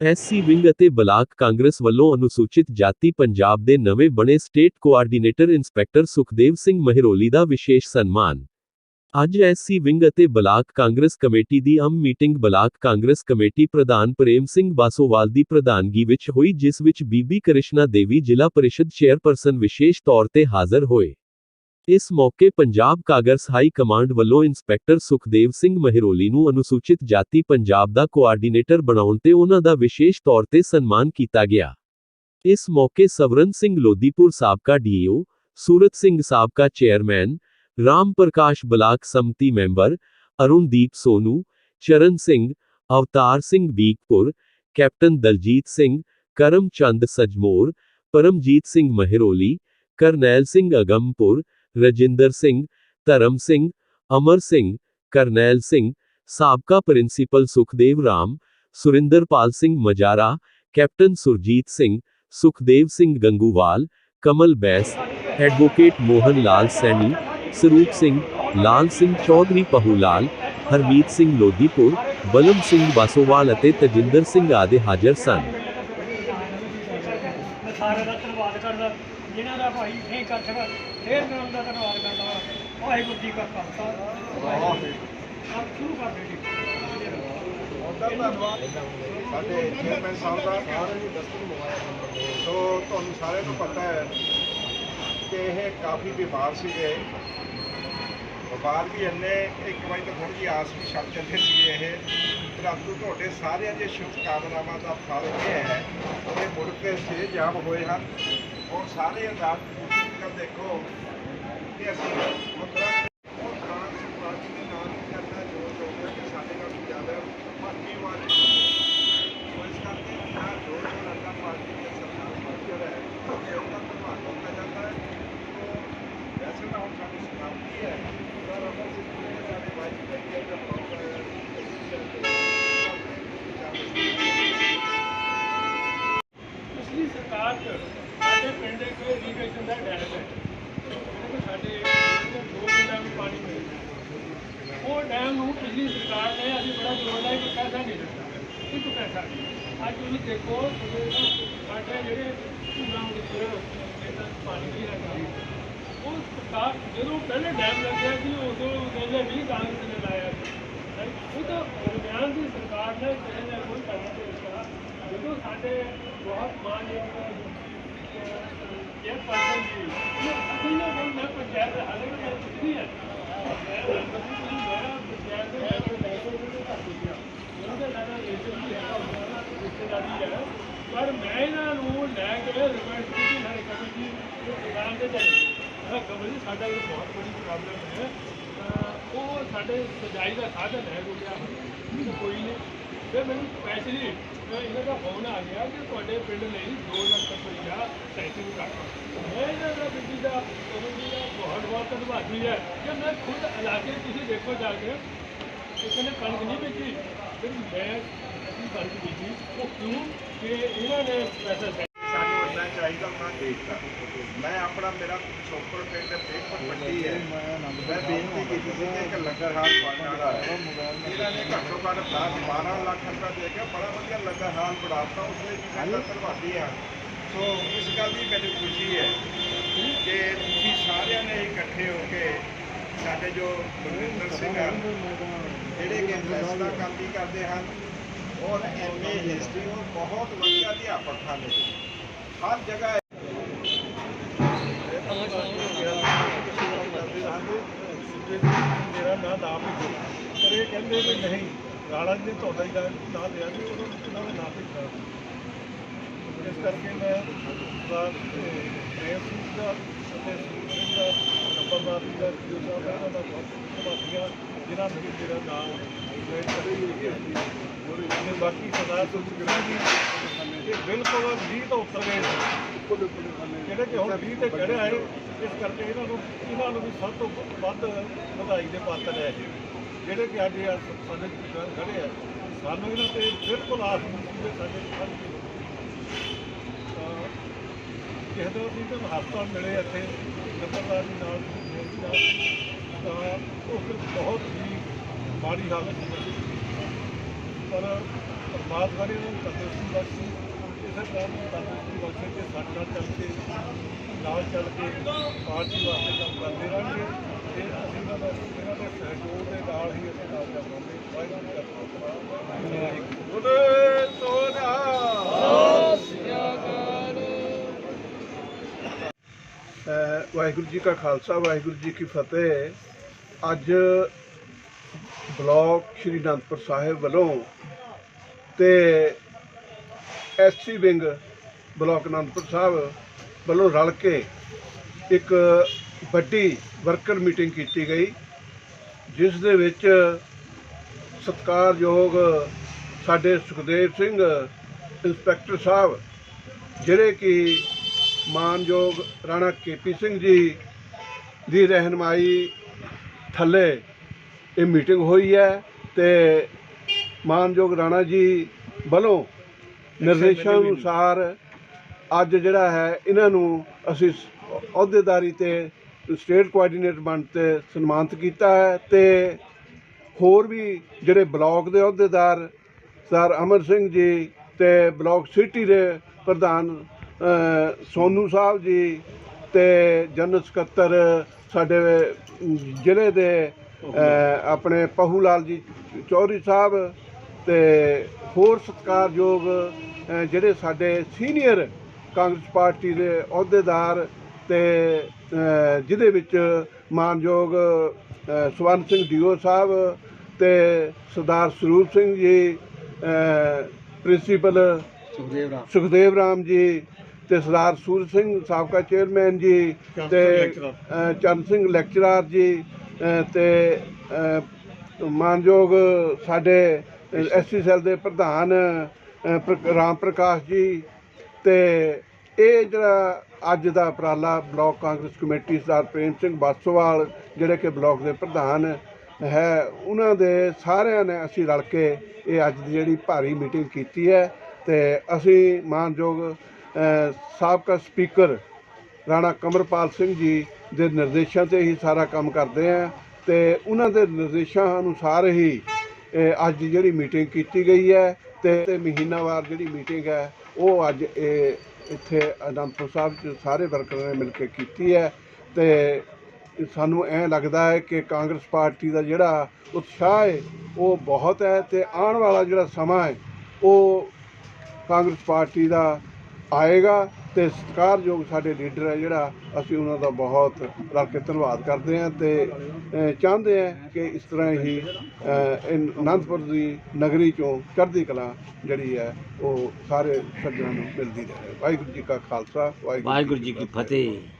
SC wing ਅਤੇ block Congress ਵੱਲੋਂ ਅਨੁਸੂਚਿਤ ਜਾਤੀ ਪੰਜਾਬ ਦੇ ਨਵੇਂ ਬਣੇ state coordinator inspector Sukhdev Singh Mehroli ਦਾ ਵਿਸ਼ੇਸ਼ ਸਨਮਾਨ। ਅੱਜ ਐਸਸੀ ਵਿੰਗ ਅਤੇ ਬਲਾਕ ਕਾਂਗਰਸ ਕਮੇਟੀ ਦੀ ਅਮ ਮੀਟਿੰਗ ਬਲਾਕ ਕਾਂਗਰਸ ਕਮੇਟੀ ਪ੍ਰਧਾਨ ਪ੍ਰੇਮ ਸਿੰਘ ਬਾਸੋਵਾਲ ਦੀ ਪ੍ਰਧਾਨਗੀ ਵਿੱਚ ਹੋਈ, ਜਿਸ ਵਿੱਚ ਬੀਬੀ ਕ੍ਰਿਸ਼ਨਾ ਦੇਵੀ ਜ਼ਿਲ੍ਹਾ ਪਰਿਸ਼ਦ ਚੇਅਰਪਰਸਨ ਵਿਸ਼ੇਸ਼ ਤੌਰ ਤੇ ਹਾਜ਼ਰ ਹੋਏ। ਇਸ ਮੌਕੇ ਪੰਜਾਬ ਕਾਗਰਸ ਹਾਈ ਕਮਾਂਡ ਵੱਲੋਂ ਇੰਸਪੈਕਟਰ ਸੁਖਦੇਵ ਸਿੰਘ ਮਹਿਰੋਲੀ ਨੂੰ ਅਨੁਸੂਚਿਤ ਜਾਤੀ ਪੰਜਾਬ ਦਾ ਕੋਆਰਡੀਨੇਟਰ ਬਣਾਉਣ ਤੇ ਉਹਨਾਂ ਦਾ ਵਿਸ਼ੇਸ਼ ਤੌਰ ਤੇ ਸਨਮਾਨ ਕੀਤਾ ਗਿਆ। ਇਸ ਮੌਕੇ ਸਵਰਨ ਸਿੰਘ ਲੋਦੀਪੁਰ ਸਾਬਕਾ ਡੀਓ, ਸੂਰਤ ਸਿੰਘ ਸਾਬਕਾ ਚੇਅਰਮੈਨ, ਰਾਮ ਪ੍ਰਕਾਸ਼ ਬਲਾਕ ਸੰਮਤੀ ਮੈਂਬਰ, ਅਰੁਣਦੀਪ ਸੋਨੂ, ਚਰਨ ਸਿੰਘ, ਅਵਤਾਰ ਸਿੰਘ ਬੀਕਪੁਰ ਕੈਪਟਨ ਦਲਜੀਤ ਸਿੰਘ, ਕਰਮਚੰਦ ਸਜਮੋਰ, ਪਰਮਜੀਤ ਸਿੰਘ ਮਹਿਰੋਲੀ, ਕਰਨੈਲ ਸਿੰਘ ਅਗੰਮਪੁਰ ਰਜਿੰਦਰ ਸਿੰਘ ਧਰਮ ਸਿੰਘ ਅਮਰ ਸਿੰਘ ਕਰਨੈਲ ਸਿੰਘ ਸਾਬਕਾ principal Sukhdev Ram Surinderpal Singh Majara captain Surjit Singh Sukhdev Singh Ganguwal Kamal Bains advocate Mohan Lal Saini Sarup Singh Lal Singh Chaudhary ਪਹੂਲਾਲ Harmeet Singh Lodhipur ਬਲਮ ਸਿੰਘ ਬਾਸੋਵਾਲ ਅਤੇ ਤਜਿੰਦਰ ਸਿੰਘ ਆਦਿ ਹਾਜ਼ਰ ਸਨ ਮੈਂ ਸਾਰਿਆਂ ਦਾ ਧੰਨਵਾਦ ਕਰਦਾ ਜਿਨ੍ਹਾਂ ਦਾ ਭਾਈ ਕਰ ਸਕਾ ਫੇਰ ਮੈਂ ਉਹਨਾਂ ਦਾ ਧੰਨਵਾਦ ਕਰਦਾ ਹਾਂ ਵਾਹਿਗੁਰੂ ਜੀ ਕਾ ਖਾਲਸਾ। ਵਾਹਿਗੁਰੂ। ਆਪ ਸ਼ੁਰੂ ਕਰ ਦੇ ਜੀ ਧੰਨਵਾਦ। ਸਾਡੇ ਚੇਅਰਮੈਨ ਸਾਹਿਬ ਦਾ ਸੋ ਤੁਹਾਨੂੰ ਸਾਰਿਆਂ ਨੂੰ ਪਤਾ ਹੈ ਕਿ ਇਹ ਕਾਫੀ ਬਿਮਾਰ ਸੀਗੇ। ਬਿਮਾਰ ਵੀ ਇੰਨੇ ਇੱਕ ਵਾਰੀ ਤਾਂ ਥੋੜੀ ਜਿਹੀ ਆਸ ਵੀ ਛੱਡ ਜਾਂਦੇ ਸੀਗੇ ਇਹ। ਪਰੰਤੂ ਤੁਹਾਡੇ ਸਾਰਿਆਂ ਦੇ ਸ਼ੁਭ ਕਾਮਨਾਵਾਂ ਦਾ ਫਲ ਇਹ ਹੈ ਕਿ ਮੁੜ ਕੇ ਸਿਹਤਯਾਬ ਹੋਏ ਹਨ। ਔਰ ਸਾਰੇ ਅਰਦਾਸ ਦੇਖੋ ਕਿ ਅਸੀਂ ਮਤਲਬ ਉਹ ਖਾਨ ਪਾਰਟੀ ਦੇ ਨਾਲ ਹੀ ਕਰਨਾ ਜੋ ਜੋ ਕਿ ਸਾਡੇ ਨਾਲ ਵੀ ਜ਼ਿਆਦਾ ਭਰਤੀ ਵਾਲੇ ਉਹ ਇਸ ਕਰਕੇ ਉਹਨਾਂ ਜੋ ਜੋ ਲੰਗਾ ਪਾਰਟੀ ਦੇ ਸਰਕਾਰ ਪਾਰਟੀ ਹੈ ਉਹ ਉਹਨਾਂ ਤੋਂ ਭਾਗ ਕੀਤਾ ਜਾਂਦਾ ਹੈ ਤੋ ਵੈਸੇ ਤਾਂ ਹੁਣ ਸਾਡੀ ਸਮਾਪਤੀ ਹੈ ਪਰ ਅਮਰ ਸਿੰਘ ਜੀ ਨੇ ਸਾਡੇ ਵਾਈਸ ਪ੍ਰੈਜ਼ੀਡੈਂਟ ਦਾ ਪਿਛਲੀ ਸਰਕਾਰ ਚ ਸਾਡੇ ਪਿੰਡ ਇੱਕ ਇਰੀਗੇਸ਼ਨ ਦਾ ਡੈਮ ਹੈ। ਜਿਹਦੇ ਸਾਡੇ ਦੋ ਪਿੰਡਾਂ ਨੂੰ ਪਾਣੀ ਮਿਲਦਾ ਉਹ ਡੈਮ ਨੂੰ ਪਿਛਲੀ ਸਰਕਾਰ ਨੇ ਅਸੀਂ ਬੜਾ ਜ਼ੋਰ ਲਾਇਆ ਕਿ ਪੈਸਾ ਨਹੀਂ ਦਿੱਤਾ। ਇੱਕ ਪੈਸਾ ਨਹੀਂ। ਅੱਜ ਤੁਸੀਂ ਦੇਖੋ, ਸਾਡੇ ਜਿਹੜੇ ਝੂਲਾਂ ਉੱਪਰ ਇਹਨਾਂ ਪਾਣੀ ਨਹੀਂ ਰੱਖਦਾ ਉਹ ਸਰਕਾਰ ਜਦੋਂ ਪਹਿਲੇ ਡੈਮ ਲੱਗਿਆ ਸੀ, ਉਦੋਂ ਉਹਦੇ ਵੀ ਕਾਂਗਰਸ ਨੇ ਲਾਇਆ ਸੀ। Right? ਉਹ ਤਾਂ ਦਰਮਿਆਨ ਦੀ ਸਰਕਾਰ ਨੇ ਕਿਸੇ ਨੇ ਕੋਈ ਕੰਮ ਨਹੀਂ ਕੀਤਾ। ਜਦੋਂ ਸਾਡੇ ਬਹੁਤ ਮਾਨਯੋਗ ਇਹ ਪਰਸਨ ਜੀ ਅਸੀਂ ਨਾ ਕੋਈ ਮੈਂ ਪੰਚਾਇਤ ਦੇ ਹਾਲੇ ਵੀ ਮੈਂ ਪੁੱਛਦੀ ਹੈ ਮੈਂ ਕਦੀ ਦੇ ਮੈਂ ਕੋਈ ਲੈ ਕੇ ਉਹਦੇ ਘਰ ਪੁੱਛਿਆ ਉਹਦੇ ਨਾਲ ਵੀ ਹੈਗਾ ਉਹਨਾਂ ਨਾਲ ਰਿਸ਼ਤੇਦਾਰੀ ਹੈ ਪਰ ਮੈਂ ਇਹਨਾਂ ਨੂੰ ਲੈ ਕੇ ਰਿਕਵੈਸਟ ਕੀਤੀ ਹਰ ਕਮੇਟੀ ਉਹ ਦੁਕਾਨ ਤੇ ਚਲੇ ਮੈਂ ਕਮਲ ਜੀ ਸਾਡਾ ਇਹ ਬਹੁਤ ਬੜੀ ਪ੍ਰੋਬਲਮ ਹੈ ਉਹ ਸਾਡੇ ਸਜਾਈ ਦਾ ਸਾਧਨ ਹੈ ਰੁਕਿਆ ਕੋਈ ਨਹੀਂ। ਫਿਰ ਮੈਨੂੰ ਸਪੈਸ਼ਲੀ ਇਹਨਾਂ ਦਾ ਫੋਨ ਆ ਗਿਆ ਕਿ ਤੁਹਾਡੇ ਪਿੰਡ ਲਈ 2 ਲੱਖ ਰੁਪਈਆ ਸੈਂਕਸ਼ਨ ਕਰ ਮੈਂ ਇਹਨਾਂ ਦਾ ਬਿਜਲੀ ਦਾ ਕਮੇਟੀ ਦਾ ਬਹੁਤ ਬਹੁਤ ਧੰਨਵਾਦੀ ਹੈ ਕਿ ਮੈਂ ਖੁਦ ਇਲਾਕੇ ਤੁਸੀਂ ਦੇਖੋ ਜਾ ਕੇ ਕਿਸੇ ਨੇ ਕਣਕ ਨਹੀਂ ਵੇਚੀ। ਫਿਰ ਮੈਂ ਅਸੀਂ ਕਣਕ ਵੇਚੀ। ਉਹ ਕਿਉਂ? ਕਿ ਇਹਨਾਂ ਨੇ ਪੈਸਾ ਚਾਹੀਦਾ ਉਹਨਾਂ ਦੇਖਦਾ ਮੈਂ ਆਪਣਾ ਮੇਰਾ ਛੋਪਰ ਪਿੰਡ ਪੇਪਰ ਪੱਟੀ ਹੈ। ਮੈਂ ਬੇਨਤੀ ਕੀਤੀ ਸੀ ਕਿ ਇੱਕ ਲੰਗਰ ਹਾਲ ਬਣਨ ਵਾਲਾ ਹੈ। ਇਹਨਾਂ ਨੇ ਘੱਟੋ ਘੱਟ 10 12 ਲੱਖ ਰੁਪਏ ਦੇ ਕੇ ਬੜਾ ਵਧੀਆ ਲੰਗਰ ਹਾਲ ਬਣਾਤਾ। ਉਸ ਦੇ ਵੀ ਮੈਂ ਧੰਨਵਾਦੀ ਹਾਂ। ਸੋ ਇਸ ਗੱਲ ਦੀ ਮੈਨੂੰ ਖੁਸ਼ੀ ਹੈ ਕਿ ਤੁਸੀਂ ਸਾਰਿਆਂ ਨੇ ਇਕੱਠੇ ਹੋ ਕੇ ਸਾਡੇ ਜੋ ਗੁਰਵਿੰਦਰ ਸਿੰਘ ਹਨ ਜਿਹੜੇ ਕਿ ਪ੍ਰੈਸ ਦਾ ਕੰਮ ਵੀ ਕਰਦੇ ਹਨ ਔਰ ਐਮਏ ਹਿਸਟਰੀ ਉਹ ਬਹੁਤ ਵਧੀਆ ਅਧਿਆਪਕ ਹਨ। ਹਰ ਜਗ੍ਹਾ ਮੇਰਾ ਨਾਂ ਨਾਮ ਹੀ ਪਰ ਇਹ ਕਹਿੰਦੇ ਵੀ ਨਹੀਂ ਰਾਣਾ ਜੀ ਨੇ ਤੁਹਾਡਾ ਹੀ ਨਾਂ ਲਿਆ ਜੀ ਉਹਨਾਂ ਨੂੰ ਉਹਨਾਂ ਨਾਂ ਲਿਖਿਆ ਇਸ ਕਰਕੇ ਮੈਂ ਬਾਤ ਪ੍ਰੇਮ ਸਿੰਘ ਦਾ ਅਤੇ ਸਿੰਘ ਦਾ ਨੰਬਰਦਾਰ ਜੀ ਦਾ ਜੋ ਸਾਹਿਬ ਦਾ ਇਹਨਾਂ ਬਹੁਤ ਧੰਨਵਾਦੀਆਂ ਜਿਨ੍ਹਾਂ ਨੇ ਮੇਰਾ ਨਾਮ ਮੈਂ ਕਦੇ ਹੀ ਬਾਕੀ ਸਰਦਾਰ ਸੁਖਬੀਰ ਜੀ ਇਹ ਬਿਲਕੁਲ 20 ਤੋਂ ਉੱਤਰ ਗਏ ਸੀ ਜਿਹੜੇ ਕਿ ਹੁਣ 20 ਤੇ ਚੜ੍ਹੇ ਹੈ, ਇਸ ਕਰਕੇ ਇਹਨਾਂ ਨੂੰ ਇਹਨਾਂ ਨੂੰ ਵੀ ਸਭ ਤੋਂ ਵੱਧ ਵਧਾਈ ਦੇ ਪਾਤਰ ਹੈ ਇਹ। ਜਿਹੜੇ ਕਿ ਅੱਜ ਇਹ ਸਾਡੇ ਖ- ਖੜੇ ਆ। ਸਾਨੂੰ ਇਹਨਾਂ ਤੇ ਬਿਲਕੁਲ ਆਸ ਨਹੀਂ ਸੀ ਕਿ। ਸਾਡੇ ਖੜ ਕੇ ਅਸੀਂ ਤਾਂ ਹਸਪਤਾਲ ਮਿਲੇ ਇੱਥੇ ਨੰਬਰਦਾਰ ਜੀ ਨਾਲ ਜੀ ਨਾਲ। ਤਾਂ ਉਹ ਫਿਰ ਬਹੁਤ ਹੀ ਮਾੜੀ ਹਾਲਤ ਸੀ ਪਰ ਪਰਮਾਤਮਾ ਨੇ ਉਹਨੂੰ ਤੰਦਰੁਸਤੀ ਬਖਸ਼ੀ, ਇਸੇ ਤਰ੍ਹਾਂ ਨੂੰ ਤੰਦਰੁਸਤੀ ਬਖਸ਼ੇ ਕਿ ਸਾਡੇ ਨਾਲ ਚੱਲ ਕੇ, ਨਾਲ ਚੱਲ ਕੇ ਪਾਰਟੀ ਵਾਸਤੇ ਕੰਮ ਕਰਦੇ ਰਹਿਣਗੇ ਤੇ ਅਸੀਂ ਇਹਨਾਂ ਦਾ, ਇਹਨਾਂ ਦੇ ਸਹਿਯੋਗ ਦੇ ਨਾਲ ਹੀ ਅਸੀਂ ਨਾਲ ਜਾਵਾਂਗੇ ਵਾਹਿਗੁਰੂ ਜੀ ਕਾ ਖਾਲਸਾ ਬੋਲੇ ਸੋਨਾ ਵਾਹਿਗੁਰੂ ਜੀ ਕਾ ਖਾਲਸਾ, ਵਾਹਿਗੁਰੂ ਜੀ ਕੀ ਫਤਿਹ। ਅੱਜ ਬਲਾਕ ਸ਼੍ਰੀ ਅਨੰਦਪੁਰ ਸਾਹਿਬ ਵੱਲੋਂ ਤੇ SC wing block Anandpur Sahib ਵੱਲੋਂ ਰਲ ਕੇ ਇੱਕ ਵੱਡੀ ਵਰਕਰ ਮੀਟਿੰਗ ਕੀਤੀ ਗਈ, ਜਿਸ ਦੇ ਵਿੱਚ ਸਤਿਕਾਰਯੋਗ ਸਾਡੇ ਸੁਖਦੇਵ ਸਿੰਘ, ਇੰਸਪੈਕਟਰ ਸਾਹਿਬ, ਜਿਹੜੇ ਕਿ ਮਾਨਯੋਗ ਰਾਣਾ ਕੇਪੀ ਸਿੰਘ ਜੀ ਦੀ ਰਹਿਨਮਾਈ ਥੱਲੇ ਇਹ ਮੀਟਿੰਗ ਹੋਈ ਹੈ ਤੇ ਮਾਨਯੋਗ ਰਾਣਾ ਜੀ ਵੱਲੋਂ ਨਿਰਦੇਸ਼ਾਂ ਅਨੁਸਾਰ ਅੱਜ ਜਿਹੜਾ ਹੈ ਇਹਨਾਂ ਨੂੰ ਅਸੀਂ ਅਹੁਦੇਦਾਰੀ ਤੇ ਸਟੇਟ ਕੋਆਰਡੀਨੇਟਰ ਬਣ ਤੇ ਸਨਮਾਨਿਤ ਕੀਤਾ ਹੈ ਤੇ ਹੋਰ ਵੀ ਜਿਹੜੇ ਬਲਾਕ ਦੇ ਅਹੁਦੇਦਾਰ ਸਰ ਅਮਰ ਸਿੰਘ ਜੀ ਤੇ ਬਲਾਕ ਸਿਟੀ ਦੇ ਪ੍ਰਧਾਨ ਸੋਨੂ ਸਾਹਿਬ ਜੀ ਤੇ ਜਨਰਲ ਸਕੱਤਰ ਸਾਡੇ ਜ਼ਿਲ੍ਹੇ ਦੇ ਆਪਣੇ ਪਹੂ ਲਾਲ ਜੀ ਚੌਧਰੀ ਸਾਹਿਬ ਤੇ ਹੋਰ ਸਤਿਕਾਰਯੋਗ ਜਿਹੜੇ ਸਾਡੇ ਸੀਨੀਅਰ ਕਾਂਗਰਸ ਪਾਰਟੀ ਦੇ ਅਹੁਦੇਦਾਰ ਤੇ ਜਿਹਦੇ ਵਿੱਚ ਮਾਨਯੋਗ ਸਵਰਨ ਸਿੰਘ ਡੀਓ ਸਾਹਿਬ ਤੇ ਸਰਦਾਰ ਸਰੂਪ ਸਿੰਘ ਜੀ ਪ੍ਰਿੰਸੀਪਲ ਸੁਖਦੇਵ ਰਾਮ। ਸੁਖਦੇਵ ਰਾਮ ਜੀ ਤੇ ਸਰਦਾਰ ਸੂਰ ਸਿੰਘ ਸਾਬਕਾ ਚੇਅਰਮੈਨ ਜੀ ਤੇ ਚਰਨ ਸਿੰਘ ਲੈਕਚਰਰ ਜੀ ਤੇ ਮਾਨਯੋਗ ਸਾਡੇ ਐਸਸੀ ਸੈੱਲ ਦੇ ਪ੍ਰਧਾਨ ਪ੍ਰ- ਰਾਮ ਪ੍ਰਕਾਸ਼ ਜੀ ਤੇ ਇਹ ਜਿਹੜਾ ਅੱਜ ਦਾ ਉਪਰਾਲਾ ਬਲਾਕ ਕਾਂਗਰਸ ਕਮੇਟੀ ਸਰਦਾਰ ਪ੍ਰੇਮ ਸਿੰਘ ਬਾਸੋਵਾਲ, ਜਿਹੜੇ ਕਿ ਬਲਾਕ ਦੇ ਪ੍ਰਧਾਨ ਹੈ, ਉਹਨਾਂ ਦੇ ਸਾਰਿਆਂ ਨੇ ਅਸੀਂ ਰਲ ਕੇ ਇਹ ਅੱਜ ਦੀ ਜਿਹੜੀ ਭਾਰੀ ਮੀਟਿੰਗ ਕੀਤੀ ਹੈ ਤੇ ਅਸੀਂ ਮਾਨਯੋਗ ਸਾਬਕਾ ਸਪੀਕਰ ਰਾਣਾ ਕਮਰਪਾਲ ਸਿੰਘ ਜੀ ਦੇ ਨਿਰਦੇਸ਼ਾਂ ਤੇ ਹੀ ਸਾਰਾ ਕੰਮ ਕਰਦੇ ਆ ਤੇ ਉਹਨਾਂ ਦੇ ਨਿਰਦੇਸ਼ਾਂ ਅਨੁਸਾਰ ਹੀ ਅੱਜ ਜਿਹੜੀ ਮੀਟਿੰਗ ਕੀਤੀ ਗਈ ਹੈ ਤੇ ਮਹੀਨਾਵਾਰ ਜਿਹੜੀ ਮੀਟਿੰਗ ਹੈ, ਉਹ ਅੱਜ ਇਹ ਇੱਥੇ ਅਨੰਦਪੁਰ ਸਾਹਿਬ ਚ ਸਾਰੇ ਵਰਕਰਾਂ ਨੇ ਮਿਲ ਕੇ ਕੀਤੀ ਹੈ ਤੇ ਸਾਨੂੰ ਐਂ ਲੱਗਦਾ ਹੈ ਕਿ ਕਾਂਗਰਸ ਪਾਰਟੀ ਦਾ ਜਿਹੜਾ ਉਤਸ਼ਾਹ ਹੈ, ਉਹ ਬਹੁਤ ਹੈ ਤੇ ਆਉਣ ਵਾਲਾ ਜਿਹੜਾ ਸਮਾਂ ਹੈ, ਉਹ ਕਾਂਗਰਸ ਪਾਰਟੀ ਦਾ ਆਏਗਾ। ਤੇ ਸਤਿਕਾਰਯੋਗ ਸਾਡੇ ਲੀਡਰ ਹੈ ਜਿਹੜਾ ਅਸੀਂ ਉਹਨਾਂ ਦਾ ਬਹੁਤ ਰਲ ਕੇ ਧੰਨਵਾਦ ਕਰਦੇ ਹਾਂ ਤੇ ਚਾਹੁੰਦੇ ਹਾਂ ਕਿ ਇਸ ਤਰ੍ਹਾਂ ਹੀ ਅਨੰਦਪੁਰ ਦੀ ਨਗਰੀ ਚੋਂ ਚੜ੍ਹਦੀ ਕਲਾ ਜਿਹੜੀ ਹੈ ਉਹ ਸਾਰੇ ਸੱਜਣਾਂ ਨੂੰ ਮਿਲਦੀ ਰਹੇ। ਵਾਹਿਗੁਰੂ ਜੀ ਕਾ ਖਾਲਸਾ ਵਾਹਿਗੁਰੂ ਜੀ ਕੀ ਫਤਿਹ।